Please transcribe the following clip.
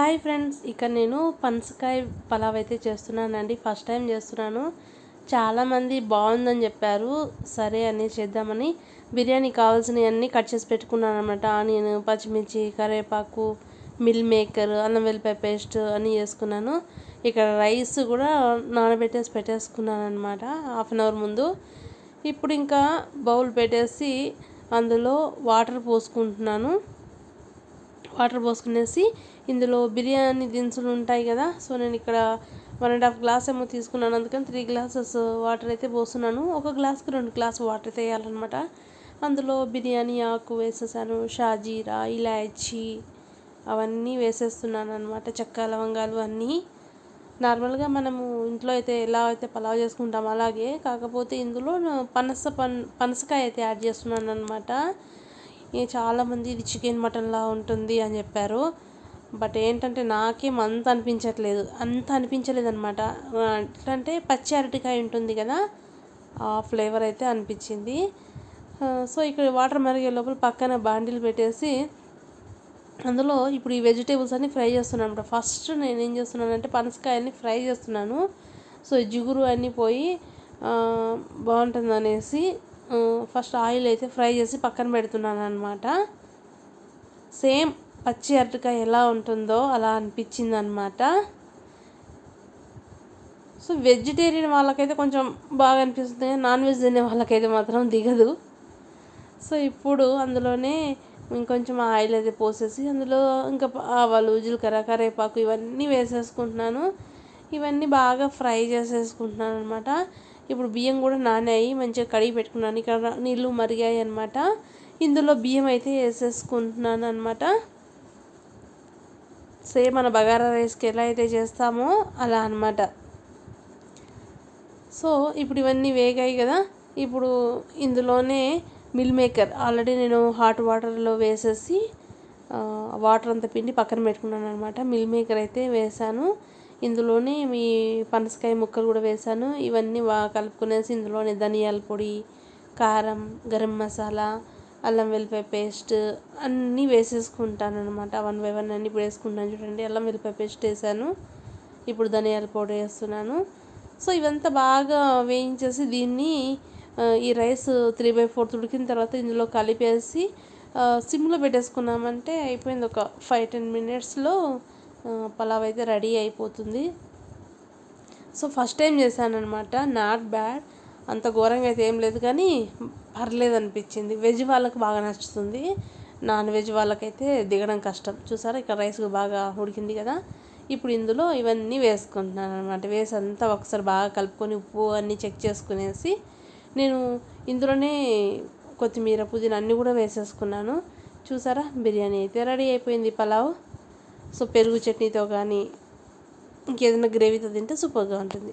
Hi friends ఇక్కడ నేను పనసకాయ పలావ్ అయితే చేస్తున్నానండి ఫస్ట్ టైం చేస్తున్నాను. చాలామంది బాగుందని చెప్పారు సరే అని చేద్దామని. బిర్యానీ కావాల్సినవన్నీ కట్ చేసి పెట్టుకున్నాను అనమాట ఆనియన్ పచ్చిమిర్చి కరివేపాకు మిల్ మేకర్ అల్లం వెల్లిపాయ పేస్ట్ అన్నీ చేసుకున్నాను ఇక్కడ రైస్ కూడా నానబెట్టేసి పెట్టేసుకున్నాను అనమాట హాఫ్ అన్ అవర్ ముందు. ఇప్పుడు ఇంకా బౌల్ పెట్టేసి అందులో వాటర్ పోసుకుంటున్నాను. వాటర్ పోసుకునేసి ఇందులో బిర్యానీ దినుసులు ఉంటాయి కదా సో నేను ఇక్కడ వన్ అండ్ హాఫ్ గ్లాస్ ఏమో తీసుకున్నాను. అందుకని త్రీ గ్లాసెస్ వాటర్ అయితే పోస్తున్నాను. ఒక గ్లాస్కి రెండు గ్లాస్ వాటర్ అయితే వేయాలన్నమాట అందులో బిర్యానీ ఆకు వేసేసాను షాజీరా ఇలాయచీ అవన్నీ వేసేస్తున్నాను అనమాట చెక్క లవంగాలు అన్నీ. నార్మల్గా మనము ఇంట్లో అయితే ఎలా అయితే పలావ్ చేసుకుంటాం అలాగే కాకపోతే ఇందులో పనస పన్ పనసకాయ అయితే యాడ్ చేస్తున్నాను అనమాట చాలామంది ఇది చికెన్ మటన్లా ఉంటుంది అని చెప్పారు. బట్ ఏంటంటే నాకేం అంత అనిపించట్లేదు. అంత అనిపించలేదు అనమాట అంటే పచ్చి అరటికాయ ఉంటుంది కదా ఆ ఫ్లేవర్ అయితే అనిపించింది. సో ఇక్కడ వాటర్ మరిగే లోపల పక్కన బాండిల్ పెట్టేసి అందులో ఇప్పుడు ఈ వెజిటేబుల్స్ అన్ని ఫ్రై చేస్తున్నాను అనమాట ఫస్ట్ నేను ఏం చేస్తున్నానంటే పనసకాయల్ని ఫ్రై చేస్తున్నాను. సో జిగురు అన్నీ పోయి బాగుంటుంది అనేసి ఫస్ట్ ఆయిల్ అయితే ఫ్రై చేసి పక్కన పెడుతున్నాను అనమాట సేమ్ పచ్చి అరటికాయ ఎలా ఉంటుందో అలా అనిపించింది అనమాట సో వెజిటేరియన్ వాళ్ళకైతే కొంచెం బాగా అనిపిస్తుంది. నాన్ వెజ్ తినే వాళ్ళకైతే మాత్రం దిగదు. సో ఇప్పుడు అందులోనే ఇంకొంచెం ఆయిల్ అయితే పోసేసి అందులో ఇంకా ఆవాలు జీలకర్ర కరేపాకు ఇవన్నీ వేసేసుకుంటున్నాను. ఇవన్నీ బాగా ఫ్రై చేసేసుకుంటున్నాను అనమాట ఇప్పుడు బియ్యం కూడా నానాయి మంచిగా కడిగి పెట్టుకున్నాను. ఇక్కడ నీళ్ళు మరిగాయి అనమాట ఇందులో బియ్యం అయితే వేసేసుకుంటున్నాను అనమాట సేమ్ మన బగారా రైస్కి ఎలా అయితే చేస్తామో అలా అనమాట సో ఇప్పుడు ఇవన్నీ వేగాయి కదా. ఇప్పుడు ఇందులోనే మిల్ మేకర్. ఆల్రెడీ నేను హాట్ వాటర్లో వేసేసి వాటర్ అంతా పిండి పక్కన పెట్టుకున్నాను అనమాట మిల్ మేకర్ అయితే వేసాను. ఇందులోనే మీ పనసకాయ ముక్కలు కూడా వేసాను. ఇవన్నీ కలుపుకునేసి ఇందులోనే ధనియాల పొడి కారం గరం మసాలా అల్లం వెల్లిపాయ పేస్ట్ అన్నీ వేసేసుకుంటాను అనమాట వన్ బై వన్ అన్నీ ఇప్పుడు వేసుకుంటాను చూడండి. అల్లం వెల్లిపాయ పేస్ట్ వేసాను. ఇప్పుడు ధనియాల పౌడర్ వేస్తున్నాను. సో ఇవంతా బాగా వేయించేసి దీన్ని ఈ రైస్ త్రీ బై ఫోర్త్ ఉడికిన తర్వాత ఇందులో కలిపేసి సిమ్లో పెట్టేసుకున్నామంటే అయిపోయింది. ఒక ఫైవ్ టెన్ మినిట్స్లో పలావ్ అయితే రెడీ అయిపోతుంది. సో ఫస్ట్ టైం చేశాను అనమాట నాట్ బ్యాడ్. అంత ఘోరంగా అయితే ఏం లేదు కానీ పర్లేదు అనిపించింది వెజ్ వాళ్ళకి బాగా నచ్చుతుంది. నాన్ వెజ్ వాళ్ళకైతే దిగడం కష్టం. చూసారా? ఇక్కడ రైస్ బాగా ఉడికింది కదా? ఇప్పుడు ఇందులో ఇవన్నీ వేసుకుంటున్నాను అనమాట వేసి అంతా ఒకసారి బాగా కలుపుకొని ఉప్పు అన్నీ చెక్ చేసుకునేసి నేను ఇందులోనే కొత్తిమీర పుదీనా అన్నీ కూడా వేసేసుకున్నాను. చూసారా? బిర్యానీ అయితే రెడీ అయిపోయింది పలావ్. సో పెరుగు చట్నీతో కానీ ఇంకేదైనా గ్రేవీతో తింటే సూపర్గా ఉంటుంది.